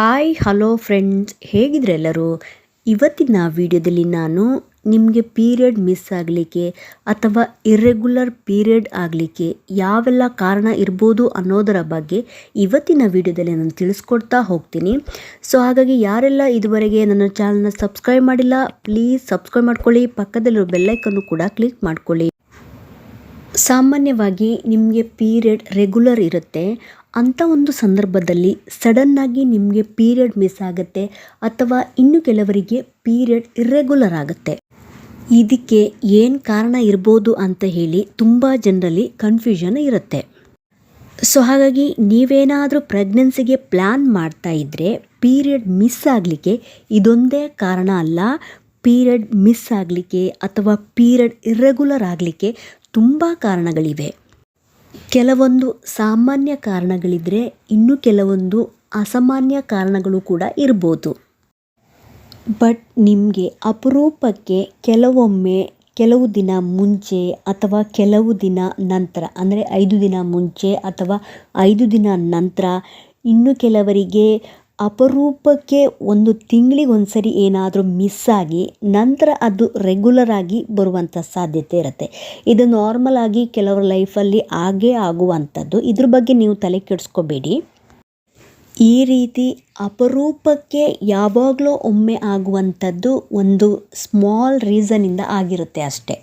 Hi hello friends ಹೇಗಿದ್ರೆ ಎಲ್ಲರೂ? ಇವತ್ತಿನ ವಿಡಿಯೋದಲ್ಲಿ ನಾನು ನಿಮಗೆ ಪೀರಿಯಡ್ ಮಿಸ್ ಆಗಲಿಕ್ಕೆ ಅಥವಾ ಇರ್ರೆಗ್ಯುಲರ್ ಪೀರಿಯಡ್ ಆಗಲಿಕ್ಕೆ ಯಾವೆಲ್ಲ ಕಾರಣ ಇರ್ಬೋದು ಅನ್ನೋದರ ಬಗ್ಗೆ ಇವತ್ತಿನ ವಿಡಿಯೋದಲ್ಲಿ ನಾನು ತಿಳಿಸ್ಕೊಡ್ತಾ ಹೋಗ್ತೀನಿ. ಸೊ ಹಾಗಾಗಿ ಯಾರೆಲ್ಲ ಇದುವರೆಗೆ ನನ್ನ ಚಾನಲ್ನ ಸಬ್ಸ್ಕ್ರೈಬ್ ಮಾಡಿಲ್ಲ ಪ್ಲೀಸ್ ಸಬ್ಸ್ಕ್ರೈಬ್ ಮಾಡ್ಕೊಳ್ಳಿ. ಪಕ್ಕದಲ್ಲಿರೋ ಬೆಲ್ಲೈಕನ್ನು ಕೂಡ ಕ್ಲಿಕ್ ಮಾಡ್ಕೊಳ್ಳಿ. ಸಾಮಾನ್ಯವಾಗಿ ನಿಮಗೆ ಪೀರಿಯಡ್ ರೆಗ್ಯುಲರ್ ಇರುತ್ತೆ. ಅಂಥ ಒಂದು ಸಂದರ್ಭದಲ್ಲಿ ಸಡನ್ನಾಗಿ ನಿಮಗೆ ಪೀರಿಯಡ್ ಮಿಸ್ ಆಗುತ್ತೆ ಅಥವಾ ಇನ್ನು ಕೆಲವರಿಗೆ ಪೀರಿಯಡ್ ಇರ್ರೆಗ್ಯುಲರ್ ಆಗುತ್ತೆ. ಇದಕ್ಕೆ ಏನು ಕಾರಣ ಇರ್ಬೋದು ಅಂತ ಹೇಳಿ ತುಂಬ ಜನರಲ್ಲಿ ಕನ್ಫ್ಯೂಷನ್ ಇರುತ್ತೆ. ಸೊ ಹಾಗಾಗಿ ನೀವೇನಾದರೂ ಪ್ರೆಗ್ನೆನ್ಸಿಗೆ ಪ್ಲ್ಯಾನ್ ಮಾಡ್ತಾ ಇದ್ದರೆ ಪೀರಿಯಡ್ ಮಿಸ್ ಆಗಲಿಕ್ಕೆ ಇದೊಂದೇ ಕಾರಣ ಅಲ್ಲ. ಪೀರಿಯಡ್ ಮಿಸ್ ಆಗಲಿಕ್ಕೆ ಅಥವಾ ಪೀರಿಯಡ್ ಇರ್ರೆಗ್ಯುಲರ್ ಆಗಲಿಕ್ಕೆ ತುಂಬ ಕಾರಣಗಳಿವೆ. ಕೆಲವೊಂದು ಸಾಮಾನ್ಯ ಕಾರಣಗಳಿದ್ದರೆ ಇನ್ನು ಕೆಲವೊಂದು ಅಸಾಮಾನ್ಯ ಕಾರಣಗಳು ಕೂಡ ಇರ್ಬೋದು. ಬಟ್ ನಿಮಗೆ ಅಪರೂಪಕ್ಕೆ ಕೆಲವೊಮ್ಮೆ ಕೆಲವು ದಿನ ಮುಂಚೆ ಅಥವಾ ಕೆಲವು ದಿನ ನಂತರ, ಅಂದರೆ ಐದು ದಿನ ಮುಂಚೆ ಅಥವಾ ಐದು ದಿನ ನಂತರ ಇನ್ನು ಕೆಲವರಿಗೆ ಅಪರೂಪಕ್ಕೆ ಒಂದು ತಿಂಗಳಿಗೆ ಒಂದು ಸರಿ ಏನಾದರೂ ಮಿಸ್ ಆಗಿ ನಂತರ ಅದು ರೆಗ್ಯುಲರ್ ಆಗಿ ಬರುವಂಥ ಸಾಧ್ಯತೆ ಇರುತ್ತೆ. ಇದು ನಾರ್ಮಲ್ ಆಗಿ ಕೆಲವರ ಲೈಫಲ್ಲಿ ಆಗೇ ಆಗುವಂಥದ್ದು. ಇದ್ರ ಬಗ್ಗೆ ನೀವು ತಲೆ ಕೆಡಿಸ್ಕೋಬೇಡಿ. ಈ ರೀತಿ ಅಪರೂಪಕ್ಕೆ ಯಾವಾಗಲೂ ಒಮ್ಮೆ ಆಗುವಂಥದ್ದು ಒಂದು ಸ್ಮಾಲ್ ರೀಸನಿಂದ ಆಗಿರುತ್ತೆ ಅಷ್ಟೇ.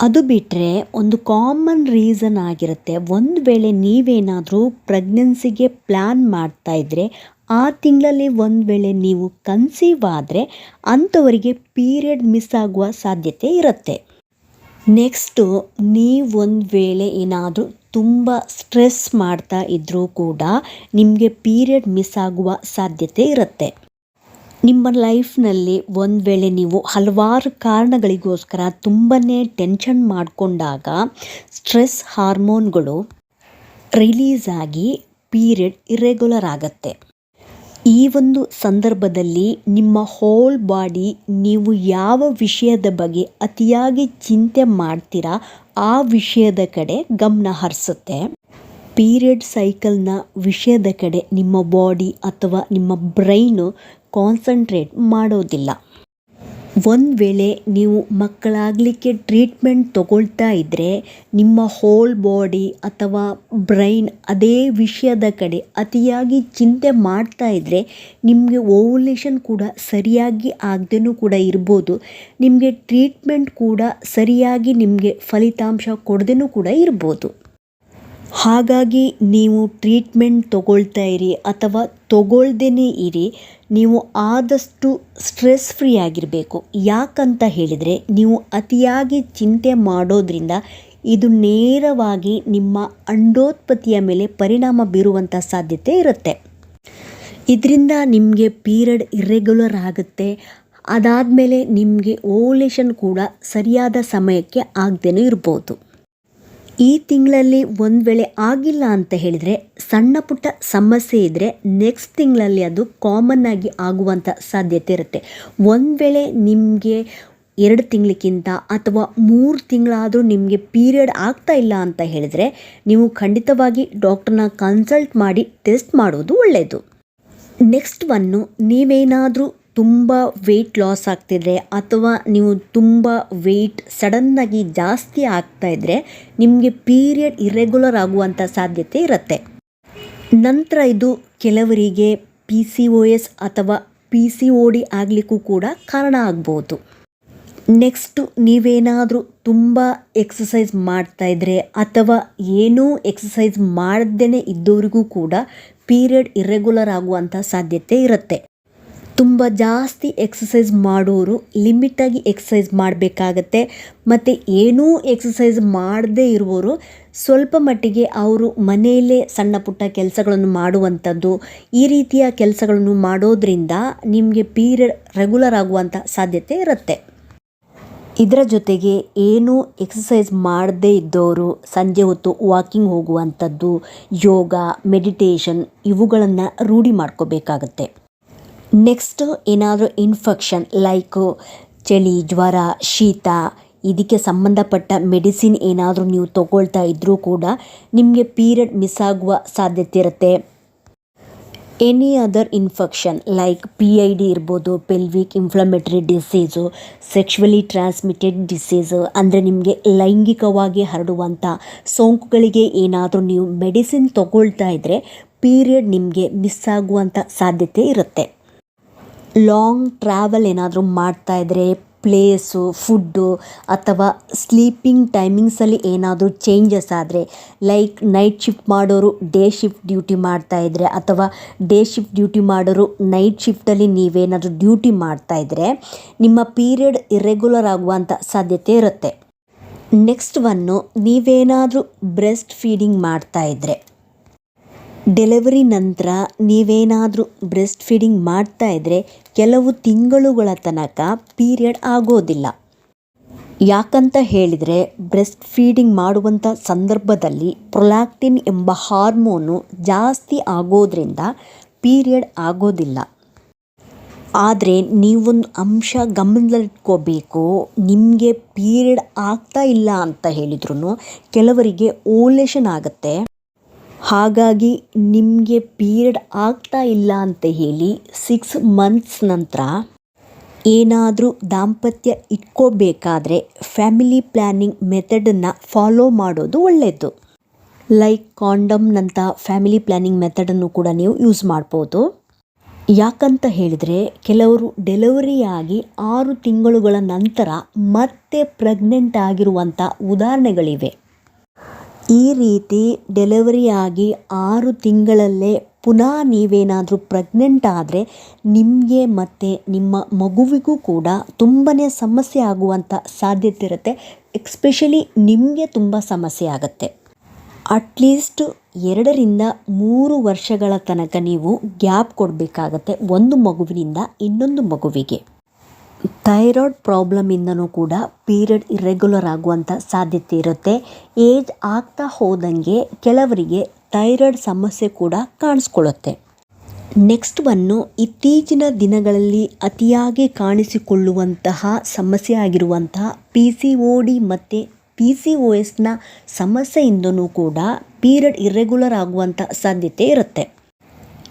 ಅದು ಬಿಟ್ಟರೆ ಒಂದು ಕಾಮನ್ ರೀಸನ್ ಆಗಿರುತ್ತೆ. ಒಂದು ವೇಳೆ ನೀವೇನಾದರೂ ಪ್ರೆಗ್ನೆನ್ಸಿಗೆ ಪ್ಲ್ಯಾನ್ ಮಾಡ್ತಾ ಇದ್ದರೆ ಆ ತಿಂಗಳಲ್ಲಿ ಒಂದು ವೇಳೆ ನೀವು ಕನ್ಸೀವ್ ಆದರೆ, ಅಂಥವರಿಗೆ ಪೀರಿಯಡ್ ಮಿಸ್ ಆಗುವ ಸಾಧ್ಯತೆ ಇರುತ್ತೆ. ನೆಕ್ಸ್ಟು ನೀವೊಂದು ವೇಳೆ ಏನಾದರೂ ತುಂಬ ಸ್ಟ್ರೆಸ್ ಮಾಡ್ತಾ ಇದ್ದರೂ ಕೂಡ ನಿಮಗೆ ಪೀರಿಯಡ್ ಮಿಸ್ ಆಗುವ ಸಾಧ್ಯತೆ ಇರುತ್ತೆ. ನಿಮ್ಮ ಲೈಫ್ನಲ್ಲಿ ಒಂದು ವೇಳೆ ನೀವು ಹಲವಾರು ಕಾರಣಗಳಿಗೋಸ್ಕರ ತುಂಬಾ ಟೆನ್ಷನ್ ಮಾಡಿಕೊಂಡಾಗ ಸ್ಟ್ರೆಸ್ ಹಾರ್ಮೋನ್ಗಳು ರಿಲೀಸ್ ಆಗಿ ಪೀರಿಯಡ್ ಇರೆಗ್ಯುಲರ್ ಆಗುತ್ತೆ. ಈ ಒಂದು ಸಂದರ್ಭದಲ್ಲಿ ನಿಮ್ಮ ಹೋಲ್ ಬಾಡಿ ನೀವು ಯಾವ ವಿಷಯದ ಬಗ್ಗೆ ಅತಿಯಾಗಿ ಚಿಂತೆ ಮಾಡ್ತೀರಾ, ಆ ವಿಷಯದ ಕಡೆ ಗಮನ ಹರಿಸುತ್ತೆ. ಪೀರಿಯಡ್ ಸೈಕಲ್ನ ವಿಷಯದ ಕಡೆ ನಿಮ್ಮ ಬಾಡಿ ಅಥವಾ ನಿಮ್ಮ ಬ್ರೈನು ಕಾನ್ಸಂಟ್ರೇಟ್ ಮಾಡೋದಿಲ್ಲ. ಒಂದು ವೇಳೆ ನೀವು ಮಕ್ಕಳಾಗಲಿಕ್ಕೆ ಟ್ರೀಟ್ಮೆಂಟ್ ತಗೊಳ್ತಾ ಇದ್ದರೆ ನಿಮ್ಮ ಹೋಲ್ ಬಾಡಿ ಅಥವಾ ಬ್ರೈನ್ ಅದೇ ವಿಷಯದ ಕಡೆ ಅತಿಯಾಗಿ ಚಿಂತೆ ಮಾಡ್ತಾ ಇದ್ದರೆ ನಿಮಗೆ ಓವುಲೇಷನ್ ಕೂಡ ಸರಿಯಾಗಿ ಆಗದೇನೂ ಕೂಡ ಇರ್ಬೋದು. ನಿಮಗೆ ಟ್ರೀಟ್ಮೆಂಟ್ ಕೂಡ ಸರಿಯಾಗಿ ನಿಮಗೆ ಫಲಿತಾಂಶ ಕೊಡದೇನೂ ಕೂಡ ಇರ್ಬೋದು. ಹಾಗಾಗಿ ನೀವು ಟ್ರೀಟ್ಮೆಂಟ್ ತಗೊಳ್ತಾ ಇರಿ ಅಥವಾ ತಗೊಳ್ದೇ ಇರಿ, ನೀವು ಆದಷ್ಟು ಸ್ಟ್ರೆಸ್ ಫ್ರೀ ಆಗಿರಬೇಕು. ಯಾಕಂತ ಹೇಳಿದರೆ, ನೀವು ಅತಿಯಾಗಿ ಚಿಂತೆ ಮಾಡೋದ್ರಿಂದ ಇದು ನೇರವಾಗಿ ನಿಮ್ಮ ಅಂಡೋತ್ಪತ್ತಿಯ ಮೇಲೆ ಪರಿಣಾಮ ಬೀರುವಂಥ ಸಾಧ್ಯತೆ ಇರುತ್ತೆ. ಇದರಿಂದ ನಿಮಗೆ ಪೀರಿಯಡ್ ಇರ್ರೆಗ್ಯುಲರ್ ಆಗುತ್ತೆ. ಅದಾದಮೇಲೆ ನಿಮಗೆ ಓವುಲೇಷನ್ ಕೂಡ ಸರಿಯಾದ ಸಮಯಕ್ಕೆ ಆಗದೇನೂ ಇರ್ಬೋದು. ಈ ತಿಂಗಳಲ್ಲಿ ಒಂದು ವೇಳೆ ಆಗಿಲ್ಲ ಅಂತ ಹೇಳಿದರೆ, ಸಣ್ಣ ಪುಟ್ಟ ಸಮಸ್ಯೆ ಇದ್ದರೆ ನೆಕ್ಸ್ಟ್ ತಿಂಗಳಲ್ಲಿ ಅದು ಕಾಮನ್ ಆಗಿ ಆಗುವಂಥ ಸಾಧ್ಯತೆ ಇರುತ್ತೆ. ಒಂದು ವೇಳೆ ನಿಮಗೆ ಎರಡು ತಿಂಗಳಿಗಿಂತ ಅಥವಾ ಮೂರು ತಿಂಗಳಾದರೂ ನಿಮಗೆ ಪೀರಿಯಡ್ ಆಗ್ತಾ ಇಲ್ಲ ಅಂತ ಹೇಳಿದರೆ, ನೀವು ಖಂಡಿತವಾಗಿ ಡಾಕ್ಟರ್ನ ಕನ್ಸಲ್ಟ್ ಮಾಡಿ ಟೆಸ್ಟ್ ಮಾಡೋದು ಒಳ್ಳೆಯದು ನೆಕ್ಸ್ಟ್ ಒನ್ನು ನೀವೇನಾದರೂ ತುಂಬ ವೆಯ್ಟ್ ಲಾಸ್ ಆಗ್ತಿದ್ರೆ ಅಥವಾ ನೀವು ತುಂಬ ವೆಯ್ಟ್ ಸಡನ್ನಾಗಿ ಜಾಸ್ತಿ ಆಗ್ತಾ ಇದ್ದರೆ ನಿಮಗೆ ಪೀರಿಯಡ್ ಇರೆಗ್ಯುಲರ್ ಆಗುವಂಥ ಸಾಧ್ಯತೆ ಇರುತ್ತೆ. ನಂತರ ಇದು ಕೆಲವರಿಗೆ ಪಿ ಸಿ ಒ ಎಸ್ ಅಥವಾ ಪಿ ಸಿ ಒ ಡಿ ಆಗಲಿಕ್ಕೂ ಕೂಡ ಕಾರಣ ಆಗ್ಬೋದು. ನೆಕ್ಸ್ಟು ನೀವೇನಾದರೂ ತುಂಬ ಎಕ್ಸಸೈಸ್ ಮಾಡ್ತಾಯಿದ್ರೆ ಅಥವಾ ಏನೂ ಎಕ್ಸಸೈಸ್ ಮಾಡದೇ ಇದ್ದವರಿಗೂ ಕೂಡ ಪೀರಿಯಡ್ ಇರೆಗ್ಯುಲರ್ ಆಗುವಂಥ ಸಾಧ್ಯತೆ ಇರುತ್ತೆ. ತುಂಬ ಜಾಸ್ತಿ ಎಕ್ಸಸೈಸ್ ಮಾಡೋರು ಲಿಮಿಟಾಗಿ ಎಕ್ಸಸೈಸ್ ಮಾಡಬೇಕಾಗತ್ತೆ. ಮತ್ತು ಏನೂ ಎಕ್ಸಸೈಸ್ ಮಾಡದೇ ಇರುವವರು ಸ್ವಲ್ಪ ಮಟ್ಟಿಗೆ ಅವರು ಮನೆಯಲ್ಲೇ ಸಣ್ಣ ಪುಟ್ಟ ಕೆಲಸಗಳನ್ನು ಮಾಡುವಂಥದ್ದು, ಈ ರೀತಿಯ ಕೆಲಸಗಳನ್ನು ಮಾಡೋದ್ರಿಂದ ನಿಮಗೆ ಪೀರಿಯಡ್ ರೆಗ್ಯುಲರ್ ಆಗುವಂಥ ಸಾಧ್ಯತೆ ಇರುತ್ತೆ. ಇದರ ಜೊತೆಗೆ ಏನೂ ಎಕ್ಸಸೈಸ್ ಮಾಡದೇ ಇದ್ದವರು ಸಂಜೆ ಹೊತ್ತು ವಾಕಿಂಗ್ ಹೋಗುವಂಥದ್ದು, ಯೋಗ ಮೆಡಿಟೇಷನ್ ಇವುಗಳನ್ನು ರೂಢಿ ಮಾಡ್ಕೋಬೇಕಾಗತ್ತೆ. ನೆಕ್ಸ್ಟ್ ಏನಾದರೂ ಇನ್ಫೆಕ್ಷನ್ ಲೈಕ್ ಚಳಿ, ಜ್ವರ, ಶೀತ, ಇದಕ್ಕೆ ಸಂಬಂಧಪಟ್ಟ ಮೆಡಿಸಿನ್ ಏನಾದರೂ ನೀವು ತಗೊಳ್ತಾ ಇದ್ದರೂ ಕೂಡ ನಿಮಗೆ ಪೀರಿಯಡ್ ಮಿಸ್ ಆಗುವ ಸಾಧ್ಯತೆ ಇರುತ್ತೆ. Any other infection like P I D ಇರ್ಬೋದು pelvic inflammatory disease sexually transmitted disease ಅಂದರೆ ನಿಮಗೆ ಲೈಂಗಿಕವಾಗಿ ಹರಡುವಂಥ ಸೋಂಕುಗಳಿಗೆ ಏನಾದರೂ ನೀವು ಮೆಡಿಸಿನ್ ತಗೊಳ್ತಾ ಇದ್ದರೆ ಪೀರಿಯಡ್ ನಿಮಗೆ ಮಿಸ್ ಆಗುವಂಥ ಸಾಧ್ಯತೆ ಇರುತ್ತೆ. ಲಾಂಗ್ ಟ್ರಾವೆಲ್ ಏನಾದರೂ ಮಾಡ್ತಾ ಇದ್ದರೆ ಪ್ಲೇಸು, ಫುಡ್ಡು ಅಥವಾ ಸ್ಲೀಪಿಂಗ್ ಟೈಮಿಂಗ್ಸಲ್ಲಿ ಏನಾದರೂ ಚೇಂಜಸ್ ಆದರೆ, ಲೈಕ್ ನೈಟ್ ಶಿಫ್ಟ್ ಮಾಡೋರು ಡೇ ಶಿಫ್ಟ್ ಡ್ಯೂಟಿ ಮಾಡ್ತಾ ಇದ್ದರೆ ಅಥವಾ ಡೇ ಶಿಫ್ಟ್ ಡ್ಯೂಟಿ ಮಾಡೋರು ನೈಟ್ ಶಿಫ್ಟಲ್ಲಿ ನೀವೇನಾದರೂ ಡ್ಯೂಟಿ ಮಾಡ್ತಾ ಇದ್ದರೆ ನಿಮ್ಮ ಪೀರಿಯಡ್ ಇರ್ರೆಗ್ಯುಲರ್ ಆಗುವಂಥ ಸಾಧ್ಯತೆ ಇರುತ್ತೆ. ನೆಕ್ಸ್ಟ್ ಒನ್ನು ನೀವೇನಾದರೂ ಬ್ರೆಸ್ಟ್ ಫೀಡಿಂಗ್ ಮಾಡ್ತಾ ಇದ್ದರೆ ಡೆಲಿವರಿ ನಂತರ ನೀವೇನಾದರೂ ಬ್ರೆಸ್ಟ್ ಫೀಡಿಂಗ್ ಮಾಡ್ತಾ ಇದ್ದರೆ ಕೆಲವು ತಿಂಗಳುಗಳ ತನಕ ಪೀರಿಯಡ್ ಆಗೋದಿಲ್ಲ. ಯಾಕಂತ ಹೇಳಿದರೆ ಬ್ರೆಸ್ಟ್ ಫೀಡಿಂಗ್ ಮಾಡುವಂಥ ಸಂದರ್ಭದಲ್ಲಿ ಪ್ರೊಲ್ಯಾಕ್ಟಿನ್ ಎಂಬ ಹಾರ್ಮೋನು ಜಾಸ್ತಿ ಆಗೋದ್ರಿಂದ ಪೀರಿಯಡ್ ಆಗೋದಿಲ್ಲ. ಆದರೆ ನೀವೊಂದು ಅಂಶ ಗಮನದಲ್ಲಿಟ್ಕೋಬೇಕು, ನಿಮಗೆ ಪೀರಿಯಡ್ ಆಗ್ತಾ ಇಲ್ಲ ಅಂತ ಹೇಳಿದ್ರು ಕೆಲವರಿಗೆ ಓಲೇಷನ್ ಆಗುತ್ತೆ. ಹಾಗಾಗಿ ನಿಮಗೆ ಪೀರಿಯಡ್ ಆಗ್ತಾ ಇಲ್ಲ ಅಂತ ಹೇಳಿ ಸಿಕ್ಸ್ ಮಂತ್ಸ್ ನಂತರ ಏನಾದರೂ ದಾಂಪತ್ಯ ಇಟ್ಕೋಬೇಕಾದ್ರೆ ಫ್ಯಾಮಿಲಿ ಪ್ಲ್ಯಾನಿಂಗ್ ಮೆಥಡನ್ನು ಫಾಲೋ ಮಾಡೋದು ಒಳ್ಳೆಯದು ಲೈಕ್ ಕಾಂಡಮ್ನಂಥ ಫ್ಯಾಮಿಲಿ ಪ್ಲ್ಯಾನಿಂಗ್ ಮೆಥಡನ್ನು ಕೂಡ ನೀವು ಯೂಸ್ ಮಾಡ್ಬೋದು. ಯಾಕಂತ ಹೇಳಿದರೆ ಕೆಲವರು ಡೆಲಿವರಿ ಆಗಿ ಆರು ತಿಂಗಳುಗಳ ನಂತರ ಮತ್ತೆ ಪ್ರೆಗ್ನೆಂಟ್ ಆಗಿರುವಂಥ ಉದಾಹರಣೆಗಳಿವೆ. ಈ ರೀತಿ ಡೆಲಿವರಿ ಆಗಿ ಆರು ತಿಂಗಳಲ್ಲೇ ಪುನಃ ನೀವೇನಾದರೂ ಪ್ರೆಗ್ನೆಂಟ್ ಆದರೆ ನಿಮಗೆ ಮತ್ತು ನಿಮ್ಮ ಮಗುವಿಗೂ ಕೂಡ ತುಂಬಾ ಸಮಸ್ಯೆ ಆಗುವಂಥ ಸಾಧ್ಯತೆ ಇರುತ್ತೆ. ಎಕ್ಸ್ಪೆಷಲಿ ನಿಮಗೆ ತುಂಬ ಸಮಸ್ಯೆ ಆಗುತ್ತೆ. ಅಟ್ಲೀಸ್ಟ್ ಎರಡರಿಂದ ಮೂರು ವರ್ಷಗಳ ತನಕ ನೀವು ಗ್ಯಾಪ್ ಕೊಡಬೇಕಾಗತ್ತೆ ಒಂದು ಮಗುವಿನಿಂದ ಇನ್ನೊಂದು ಮಗುವಿಗೆ. ಥೈರಾಯ್ಡ್ ಪ್ರಾಬ್ಲಮಿಂದನೂ ಕೂಡ ಪೀರಿಯಡ್ ಇರೆಗ್ಯುಲರ್ ಆಗುವಂಥ ಸಾಧ್ಯತೆ ಇರುತ್ತೆ. ಏಜ್ ಆಗ್ತಾ ಹೋದಂಗೆ ಕೆಲವರಿಗೆ ಥೈರಾಯ್ಡ್ ಸಮಸ್ಯೆ ಕೂಡ ಕಾಣಿಸ್ಕೊಳ್ಳುತ್ತೆ. ನೆಕ್ಸ್ಟ್ ಒನ್ನು ಇತ್ತೀಚಿನ ದಿನಗಳಲ್ಲಿ ಅತಿಯಾಗಿ ಕಾಣಿಸಿಕೊಳ್ಳುವಂತಹ ಸಮಸ್ಯೆ ಆಗಿರುವಂತಹ ಪಿ ಸಿ ಓ ಡಿ ಮತ್ತು ಪಿ ಸಿ ಓ ಎಸ್ನ ಸಮಸ್ಯೆಯಿಂದನೂ ಕೂಡ ಪೀರಿಯಡ್ ಇರೆಗ್ಯುಲರ್ ಆಗುವಂಥ ಸಾಧ್ಯತೆ ಇರುತ್ತೆ.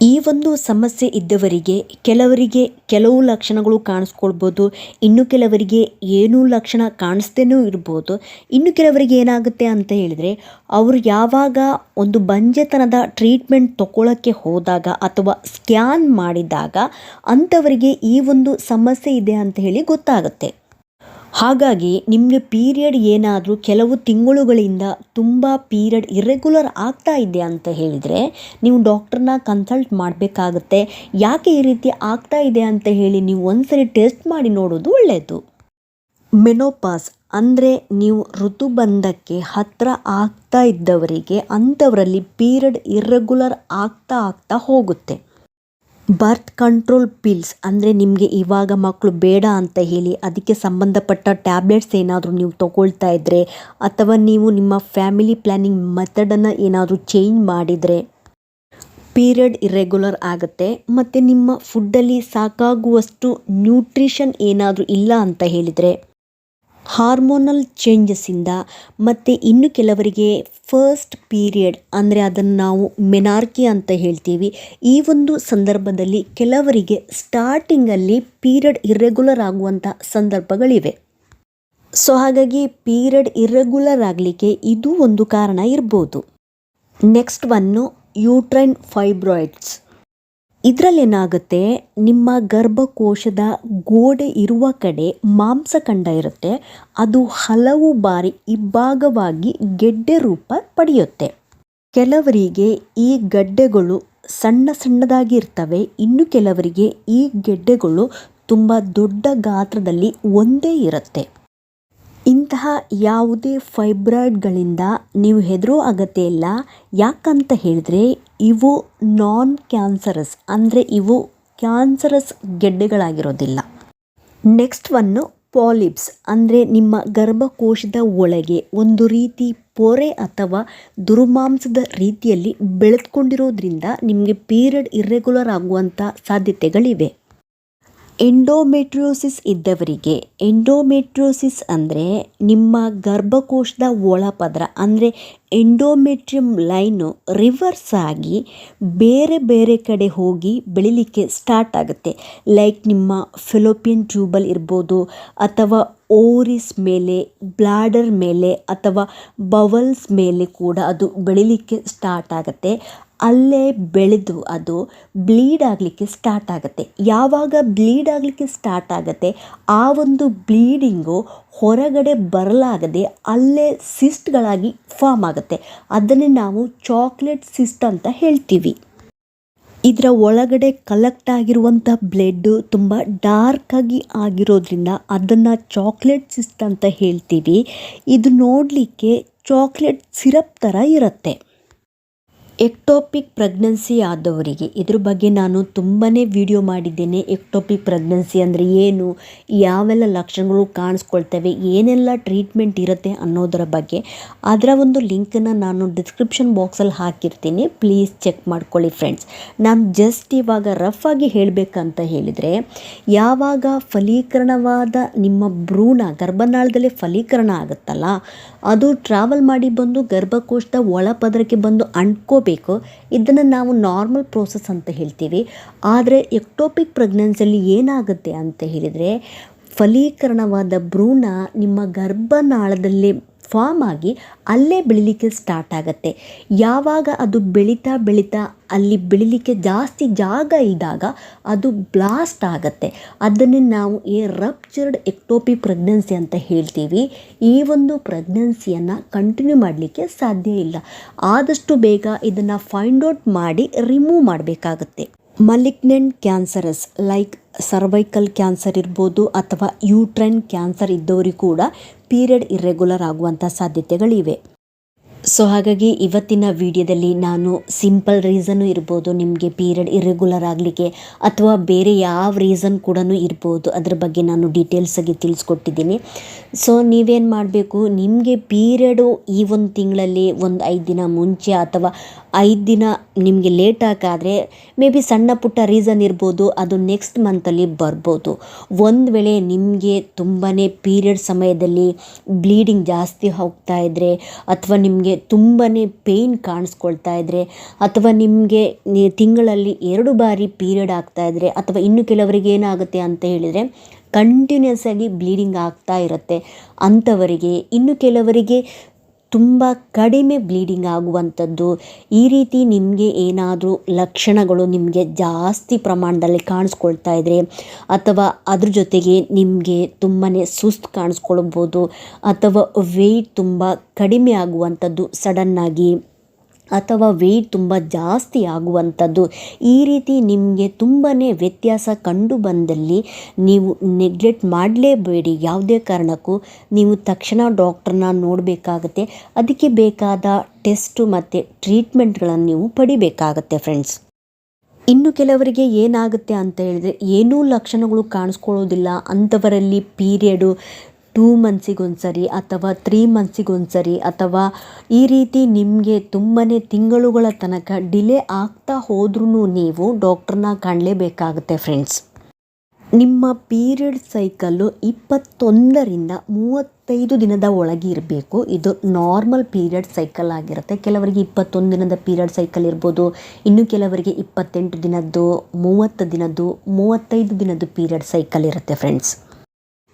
ಈ ಒಂದು ಸಮಸ್ಯೆ ಇದ್ದವರಿಗೆ ಕೆಲವರಿಗೆ ಕೆಲವು ಲಕ್ಷಣಗಳು ಕಾಣಿಸ್ಕೊಳ್ಬೋದು, ಇನ್ನು ಕೆಲವರಿಗೆ ಏನೂ ಲಕ್ಷಣ ಕಾಣಿಸ್ದೇನೂ ಇರ್ಬೋದು. ಇನ್ನು ಕೆಲವರಿಗೆ ಏನಾಗುತ್ತೆ ಅಂತ ಹೇಳಿದರೆ, ಅವರು ಯಾವಾಗ ಒಂದು ಬಂಜೆತನದ ಟ್ರೀಟ್ಮೆಂಟ್ ತಗೊಳ್ಳೋಕ್ಕೆ ಹೋದಾಗ ಅಥವಾ ಸ್ಕ್ಯಾನ್ ಮಾಡಿದಾಗ ಅಂಥವರಿಗೆ ಈ ಒಂದು ಸಮಸ್ಯೆ ಇದೆ ಅಂತ ಹೇಳಿ ಗೊತ್ತಾಗುತ್ತೆ. ಹಾಗಾಗಿ ನಿಮಗೆ ಪೀರಿಯಡ್ ಏನಾದರೂ ಕೆಲವು ತಿಂಗಳುಗಳಿಂದ ತುಂಬ ಪೀರಿಯಡ್ ಇರ್ರೆಗ್ಯುಲರ್ ಆಗ್ತಾ ಇದೆ ಅಂತ ಹೇಳಿದರೆ ನೀವು ಡಾಕ್ಟ್ರನ್ನ ಕನ್ಸಲ್ಟ್ ಮಾಡಬೇಕಾಗುತ್ತೆ. ಯಾಕೆ ಈ ರೀತಿ ಆಗ್ತಾ ಇದೆ ಅಂತ ಹೇಳಿ ನೀವು ಒಂದ್ಸರಿ ಟೆಸ್ಟ್ ಮಾಡಿ ನೋಡೋದು ಒಳ್ಳೆಯದು ಮೆನೋಪಾಸ್ ಅಂದರೆ ನೀವು ಋತುಬಂಧಕ್ಕೆ ಹತ್ತಿರ ಆಗ್ತಾ ಇದ್ದವರಿಗೆ ಅಂಥವರಲ್ಲಿ ಪೀರಿಯಡ್ ಇರ್ರೆಗ್ಯುಲರ್ ಆಗ್ತಾ ಆಗ್ತಾ ಹೋಗುತ್ತೆ. ಬರ್ತ್ ಕಂಟ್ರೋಲ್ ಪಿಲ್ಸ್ ಅಂದರೆ ನಿಮಗೆ ಇವಾಗ ಮಕ್ಕಳು ಬೇಡ ಅಂತ ಹೇಳಿ ಅದಕ್ಕೆ ಸಂಬಂಧಪಟ್ಟ ಟ್ಯಾಬ್ಲೆಟ್ಸ್ ಏನಾದರೂ ನೀವು ತಗೊಳ್ತಾ ಇದ್ದರೆ ಅಥವಾ ನೀವು ನಿಮ್ಮ ಫ್ಯಾಮಿಲಿ ಪ್ಲ್ಯಾನಿಂಗ್ ಮೆಥಡನ್ನು ಏನಾದರೂ ಚೇಂಜ್ ಮಾಡಿದರೆ ಪೀರಿಯಡ್ ಇರೆಗ್ಯುಲರ್ ಆಗುತ್ತೆ ಮತ್ತು ನಿಮ್ಮ ಫುಡ್ಡಲ್ಲಿ ಸಾಕಾಗುವಷ್ಟು ನ್ಯೂಟ್ರಿಷನ್ ಏನಾದರೂ ಇಲ್ಲ ಅಂತ ಹೇಳಿದರೆ ಹಾರ್ಮೋನಲ್ ಚೇಂಜಸ್ಸಿಂದ ಮತ್ತು ಇನ್ನು ಕೆಲವರಿಗೆ ಫಸ್ಟ್ ಪೀರಿಯಡ್ ಅಂದರೆ ಅದನ್ನು ನಾವು ಮೆನಾರ್ಕಿ ಅಂತ ಹೇಳ್ತೀವಿ. ಈ ಒಂದು ಸಂದರ್ಭದಲ್ಲಿ ಕೆಲವರಿಗೆ ಸ್ಟಾರ್ಟಿಂಗಲ್ಲಿ ಪೀರಿಯಡ್ ಇರ್ರೆಗ್ಯುಲರ್ ಆಗುವಂಥ ಸಂದರ್ಭಗಳಿವೆ. ಸೊ ಹಾಗಾಗಿ ಪೀರಿಯಡ್ ಇರ್ರೆಗ್ಯುಲರ್ ಆಗಲಿಕ್ಕೆ ಇದು ಒಂದು ಕಾರಣ ಇರ್ಬೋದು. Next one uterine fibroids. ಇದರಲ್ಲೇನಾಗುತ್ತೆ? ನಿಮ್ಮ ಗರ್ಭಕೋಶದ ಗೋಡೆ ಇರುವ ಕಡೆ ಮಾಂಸಖಂಡ ಇರುತ್ತೆ. ಅದು ಹಲವು ಬಾರಿ ಇಬ್ಬಾಗವಾಗಿ ಗೆಡ್ಡೆ ರೂಪ ಪಡೆಯುತ್ತೆ. ಕೆಲವರಿಗೆ ಈ ಗಡ್ಡೆಗಳು ಸಣ್ಣ ಸಣ್ಣದಾಗಿ ಇರ್ತವೆ ಇನ್ನು ಕೆಲವರಿಗೆ ಈ ಗೆಡ್ಡೆಗಳು ತುಂಬ ದೊಡ್ಡ ಗಾತ್ರದಲ್ಲಿ ಒಂದೇ ಇರುತ್ತೆ. ಇಂತಹ ಯಾವುದೇ ಫೈಬ್ರಾಯ್ಡ್ಗಳಿಂದ ನೀವು ಹೆದರೋ ಅಗತ್ಯ ಇಲ್ಲ. ಯಾಕಂತ ಹೇಳಿದ್ರೆ ಇವು ನಾನ್ ಕ್ಯಾನ್ಸರಸ್ ಅಂದರೆ ಇವು ಕ್ಯಾನ್ಸರಸ್ ಗೆಡ್ಡೆಗಳಾಗಿರೋದಿಲ್ಲ. ನೆಕ್ಸ್ಟ್ ಒನ್ನು ಪಾಲಿಪ್ಸ್ ಅಂದರೆ ನಿಮ್ಮ ಗರ್ಭಕೋಶದ ಒಳಗೆ ಒಂದು ರೀತಿ ಪೊರೆ ಅಥವಾ ದುರ್ಮಾಂಸದ ರೀತಿಯಲ್ಲಿ ಬೆಳೆದುಕೊಂಡಿರೋದ್ರಿಂದ ನಿಮಗೆ ಪೀರಿಯಡ್ ಇರ್ರೆಗ್ಯುಲರ್ ಆಗುವಂಥ ಸಾಧ್ಯತೆಗಳಿವೆ. ಎಂಡೋಮೆಟ್ರಿಯೋಸಿಸ್ ಇದ್ದವರಿಗೆ, ಎಂಡೋಮೆಟ್ರಿಯೋಸಿಸ್ ಅಂದರೆ ನಿಮ್ಮ ಗರ್ಭಕೋಶದ ಒಳಪದರ, ಅಂದರೆ ಎಂಡೋಮೆಟ್ರಿಯಮ್ ಲೈನು ರಿವರ್ಸ್ ಆಗಿ ಬೇರೆ ಬೇರೆ ಕಡೆ ಹೋಗಿ ಬೆಳಿಲಿಕ್ಕೆ ಸ್ಟಾರ್ಟ್ ಆಗುತ್ತೆ. ಲೈಕ್ ನಿಮ್ಮ ಫಿಲೋಪಿಯನ್ ಟ್ಯೂಬಲ್ ಇರ್ಬೋದು, ಅಥವಾ ಓರಿಸ್ ಮೇಲೆ, ಬ್ಲಾಡರ್ ಮೇಲೆ, ಅಥವಾ ಬವಲ್ಸ್ ಮೇಲೆ ಕೂಡ ಅದು ಬೆಳಿಲಿಕ್ಕೆ ಸ್ಟಾರ್ಟ್ ಆಗುತ್ತೆ. ಅಲ್ಲೇ ಬೆಳೆದು ಅದು ಬ್ಲೀಡ್ ಆಗಲಿಕ್ಕೆ ಸ್ಟಾರ್ಟ್ ಆಗುತ್ತೆ. ಯಾವಾಗ ಬ್ಲೀಡ್ ಆಗಲಿಕ್ಕೆ ಸ್ಟಾರ್ಟ್ ಆಗುತ್ತೆ, ಆ ಒಂದು ಬ್ಲೀಡಿಂಗು ಹೊರಗಡೆ ಬರಲಾಗದೆ ಅಲ್ಲೇ ಸಿಸ್ಟ್ಗಳಾಗಿ ಫಾರ್ಮ್ ಆಗುತ್ತೆ. ಅದನ್ನೇ ನಾವು ಚಾಕ್ಲೇಟ್ ಸಿಸ್ಟ್ ಅಂತ ಹೇಳ್ತೀವಿ. ಇದರ ಒಳಗಡೆ ಕಲೆಕ್ಟ್ ಆಗಿರುವಂಥ ಬ್ಲೆಡ್ಡು ತುಂಬ ಡಾರ್ಕಾಗಿ ಆಗಿರೋದ್ರಿಂದ ಅದನ್ನು ಚಾಕ್ಲೇಟ್ ಸಿಸ್ಟ್ ಅಂತ ಹೇಳ್ತೀವಿ. ಇದು ನೋಡಲಿಕ್ಕೆ ಚಾಕ್ಲೇಟ್ ಸಿರಪ್ ಥರ ಇರುತ್ತೆ. ಎಕ್ಟೋಪಿಕ್ ಪ್ರೆಗ್ನೆನ್ಸಿ ಆದವರಿಗೆ, ಇದ್ರ ಬಗ್ಗೆ ನಾನು ತುಂಬಾ ವಿಡಿಯೋ ಮಾಡಿದ್ದೇನೆ. ಎಕ್ಟೋಪಿಕ್ ಪ್ರೆಗ್ನೆನ್ಸಿ ಅಂದರೆ ಏನು, ಯಾವೆಲ್ಲ ಲಕ್ಷಣಗಳು ಕಾಣಿಸ್ಕೊಳ್ತವೆ, ಏನೆಲ್ಲ ಟ್ರೀಟ್ಮೆಂಟ್ ಇರುತ್ತೆ ಅನ್ನೋದರ ಬಗ್ಗೆ ಅದರ ಒಂದು ಲಿಂಕನ್ನು ನಾನು ಡಿಸ್ಕ್ರಿಪ್ಷನ್ ಬಾಕ್ಸಲ್ಲಿ ಹಾಕಿರ್ತೀನಿ. ಪ್ಲೀಸ್ ಚೆಕ್ ಮಾಡ್ಕೊಳ್ಳಿ ಫ್ರೆಂಡ್ಸ್ ನಾನು ಜಸ್ಟ್ ಇವಾಗ ರಫ್ ಆಗಿ ಹೇಳಬೇಕಂತ ಹೇಳಿದರೆ, ಯಾವಾಗ ಫಲೀಕರಣವಾದ ನಿಮ್ಮ ಭ್ರೂಣ ಗರ್ಭನಾಳದಲ್ಲಿ ಫಲೀಕರಣ ಆಗುತ್ತಲ್ಲ, ಅದು ಟ್ರಾವೆಲ್ ಮಾಡಿ ಬಂದು ಗರ್ಭಕೋಶದ ಒಳಪದರಕ್ಕೆ ಬಂದು ಅಂಟ್ಕೋಬೇಕು. ಇದನ್ನು ನಾವು ನಾರ್ಮಲ್ ಪ್ರೋಸೆಸ್ ಅಂತ ಹೇಳ್ತೀವಿ. ಆದರೆ ಎಕ್ಟೋಪಿಕ್ ಪ್ರೆಗ್ನೆನ್ಸಿಯಲ್ಲಿ ಏನಾಗುತ್ತೆ ಅಂತ ಹೇಳಿದರೆ, ಫಲೀಕರಣವಾದ ಭ್ರೂಣ ನಿಮ್ಮ ಗರ್ಭನಾಳದಲ್ಲಿ ಫಾರ್ಮ್ ಆಗಿ ಅಲ್ಲೇ ಬೆಳಿಲಿಕ್ಕೆ ಸ್ಟಾರ್ಟ್ ಆಗುತ್ತೆ. ಯಾವಾಗ ಅದು ಬೆಳೀತಾ ಬೆಳೀತಾ ಅಲ್ಲಿ ಬೆಳಿಲಿಕ್ಕೆ ಜಾಸ್ತಿ ಜಾಗ ಇದ್ದಾಗ ಅದು ಬ್ಲಾಸ್ಟ್ ಆಗುತ್ತೆ. ಅದನ್ನು ನಾವು ಈ ರಪ್ಚರ್ಡ್ ಎಕ್ಟೋಪಿ ಪ್ರೆಗ್ನೆನ್ಸಿ ಅಂತ ಹೇಳ್ತೀವಿ. ಈ ಒಂದು ಪ್ರೆಗ್ನೆನ್ಸಿಯನ್ನು ಕಂಟಿನ್ಯೂ ಮಾಡಲಿಕ್ಕೆ ಸಾಧ್ಯ ಇಲ್ಲ. ಆದಷ್ಟು ಬೇಗ ಇದನ್ನು ಫೈಂಡ್ ಔಟ್ ಮಾಡಿ ರಿಮೂವ್ ಮಾಡಬೇಕಾಗುತ್ತೆ. Malignant cancerous like cervical cancer ಇರ್ಬೋದು ಅಥವಾ ಯೂಟ್ರೈನ್ ಕ್ಯಾನ್ಸರ್ ಇದ್ದವರಿಗೂ ಕೂಡ ಪೀರಿಯಡ್ ಇರ್ರೆಗ್ಯುಲರ್ ಆಗುವಂಥ ಸಾಧ್ಯತೆಗಳಿವೆ. ಸೊ ಹಾಗಾಗಿ ಇವತ್ತಿನ ವಿಡಿಯೋದಲ್ಲಿ ನಾನು ಸಿಂಪಲ್ ರೀಸನ್ನು ಇರ್ಬೋದು ನಿಮಗೆ ಪೀರಿಯಡ್ ಇರೆಗ್ಯುಲರ್ ಆಗಲಿಕ್ಕೆ ಅಥವಾ ಬೇರೆ ಯಾವ ರೀಸನ್ ಕೂಡ ಇರ್ಬೋದು ಅದ್ರ ಬಗ್ಗೆ ನಾನು ಡೀಟೇಲ್ಸಾಗಿ ತಿಳಿಸ್ಕೊಟ್ಟಿದ್ದೀನಿ. ಸೊ ನೀವೇನು ಮಾಡಬೇಕು, ನಿಮಗೆ ಪೀರಿಯಡು ಈ ಒಂದು ತಿಂಗಳಲ್ಲಿ ಒಂದು ಐದು ದಿನ ಮುಂಚೆ ಅಥವಾ ಐದು ದಿನ ನಿಮಗೆ ಲೇಟಾಗಾದರೆ ಮೇ ಬಿ ಸಣ್ಣ ಪುಟ್ಟ ರೀಸನ್ ಇರ್ಬೋದು, ಅದು ನೆಕ್ಸ್ಟ್ ಮಂತಲ್ಲಿ ಬರ್ಬೋದು. ಒಂದು ವೇಳೆ ನಿಮಗೆ ತುಂಬಾ ಪೀರಿಯಡ್ ಸಮಯದಲ್ಲಿ ಬ್ಲೀಡಿಂಗ್ ಜಾಸ್ತಿ ಹೋಗ್ತಾ ಇದ್ದರೆ ಅಥವಾ ನಿಮಗೆ ತುಂಬಾ ಪೇಯ್ನ್ ಕಾಣಿಸ್ಕೊಳ್ತಾ ಇದ್ದರೆ ಅಥವಾ ನಿಮಗೆ ತಿಂಗಳಲ್ಲಿ ಎರಡು ಬಾರಿ ಪೀರಿಯಡ್ ಆಗ್ತಾ ಇದ್ದರೆ ಅಥವಾ ಇನ್ನು ಕೆಲವರಿಗೆ ಏನಾಗುತ್ತೆ ಅಂತ ಹೇಳಿದರೆ ಕಂಟಿನ್ಯೂಸ್ ಆಗಿ ಬ್ಲೀಡಿಂಗ್ ಆಗ್ತಾ ಇರುತ್ತೆ. ಅಂಥವರಿಗೆ, ಇನ್ನು ಕೆಲವರಿಗೆ ತುಂಬ ಕಡಿಮೆ ಬ್ಲೀಡಿಂಗ್ ಆಗುವಂಥದ್ದು. ಈ ರೀತಿ ನಿಮಗೆ ಏನಾದರೂ ಲಕ್ಷಣಗಳು ನಿಮಗೆ ಜಾಸ್ತಿ ಪ್ರಮಾಣದಲ್ಲಿ ಕಾಣಿಸ್ಕೊಳ್ತಾ ಇದ್ದರೆ ಅಥವಾ ಅದ್ರ ಜೊತೆಗೆ ನಿಮಗೆ ತುಂಬಾ ಸುಸ್ತು ಕಾಣಿಸ್ಕೊಳ್ಬೋದು, ಅಥವಾ ವೆಯ್ಟ್ ತುಂಬ ಕಡಿಮೆ ಆಗುವಂಥದ್ದು ಸಡನ್ನಾಗಿ ಅಥವಾ ವೆಯ್ಟ್ ತುಂಬ ಜಾಸ್ತಿ ಆಗುವಂಥದ್ದು. ಈ ರೀತಿ ನಿಮಗೆ ತುಂಬಾ ವ್ಯತ್ಯಾಸ ಕಂಡು ಬಂದಲ್ಲಿ ನೀವು ನೆಗ್ಲೆಕ್ಟ್ ಮಾಡಲೇಬೇಡಿ. ಯಾವುದೇ ಕಾರಣಕ್ಕೂ ನೀವು ತಕ್ಷಣ ಡಾಕ್ಟ್ರನ್ನ ನೋಡಬೇಕಾಗತ್ತೆ. ಅದಕ್ಕೆ ಬೇಕಾದ ಟೆಸ್ಟು ಮತ್ತು ಟ್ರೀಟ್ಮೆಂಟ್ಗಳನ್ನು ನೀವು ಪಡಿಬೇಕಾಗತ್ತೆ ಫ್ರೆಂಡ್ಸ್ ಇನ್ನು ಕೆಲವರಿಗೆ ಏನಾಗುತ್ತೆ ಅಂತ ಹೇಳಿದರೆ, ಏನೂ ಲಕ್ಷಣಗಳು ಕಾಣಿಸ್ಕೊಳ್ಳೋದಿಲ್ಲ. ಅಂಥವರಲ್ಲಿ ಪೀರಿಯಡು ಟೂ ಮಂತ್ಸಿಗೊಂದ್ಸರಿ ಅಥವಾ ತ್ರೀ ಮಂತ್ಸಿಗೊಂದ್ಸರಿ ಅಥವಾ ಈ ರೀತಿ ನಿಮಗೆ ತುಂಬಾ ತಿಂಗಳುಗಳ ತನಕ ಡಿಲೇ ಆಗ್ತಾ ಹೋದ್ರೂ ನೀವು ಡಾಕ್ಟ್ರನ್ನ ಕಾಣಲೇಬೇಕಾಗುತ್ತೆ ಫ್ರೆಂಡ್ಸ್. ನಿಮ್ಮ ಪೀರಿಯಡ್ ಸೈಕಲ್ಲು ಇಪ್ಪತ್ತೊಂದರಿಂದ ಮೂವತ್ತೈದು ದಿನದ ಒಳಗೆ ಇರಬೇಕು. ಇದು ನಾರ್ಮಲ್ ಪೀರಿಯಡ್ ಸೈಕಲ್ ಆಗಿರುತ್ತೆ. ಕೆಲವರಿಗೆ ಇಪ್ಪತ್ತೊಂದು ದಿನದ ಪೀರಿಯಡ್ ಸೈಕಲ್ ಇರ್ಬೋದು. ಇನ್ನು ಕೆಲವರಿಗೆ ಇಪ್ಪತ್ತೆಂಟು ದಿನದ್ದು, ಮೂವತ್ತು ದಿನದ್ದು, ಮೂವತ್ತೈದು ದಿನದ್ದು ಪೀರಿಯಡ್ ಸೈಕಲ್ ಇರುತ್ತೆ ಫ್ರೆಂಡ್ಸ್.